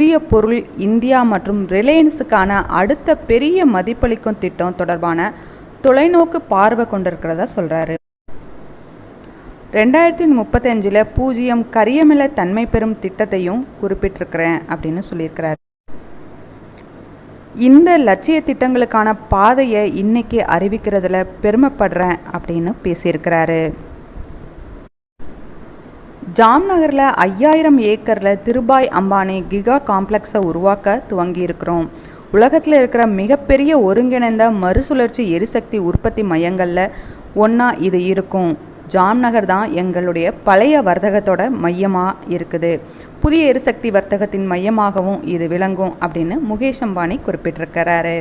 புதிய பொருள் இந்தியா மற்றும் ரிலையன்ஸுக்கான அடுத்த பெரிய மதிப்பளிக்கும் திட்டம் தொடர்பான தொலைநோக்கு பார்வை கொண்டிருக்கிறதா சொல்கிறாரு ரெண்டாயிரத்தி முப்பத்தஞ்சில் பூஜ்ஜியம் கரியமில தன்மை பெறும் திட்டத்தையும் குறிப்பிட்டிருக்கிறேன் அப்படின்னு சொல்லியிருக்கிறார். இந்த லட்சிய திட்டங்களுக்கான பாதையை இன்னைக்கு அறிவிக்கிறதுல பெருமைப்படுறேன் அப்படின்னு பேசியிருக்கிறாரு. ஜாம்நகரில் ஐயாயிரம் ஏக்கரில் திருபாய் அம்பானி கிகா காம்ப்ளெக்ஸை உருவாக்க துவங்கியிருக்கிறோம். உலகத்தில் இருக்கிற மிகப்பெரிய ஒருங்கிணைந்த மறுசுழற்சி எரிசக்தி உற்பத்தி மையங்களில் ஒன்றா இது இருக்கும். ஜாம்நகர் தான் எங்களுடைய பழைய வர்த்தகத்தோட மையமாக இருக்குது. புதிய எரிசக்தி வர்த்தகத்தின் மையமாகவும் இது விளங்கும் அப்படின்னு முகேஷ் அம்பானி குறிப்பிட்டிருக்கிறாரு.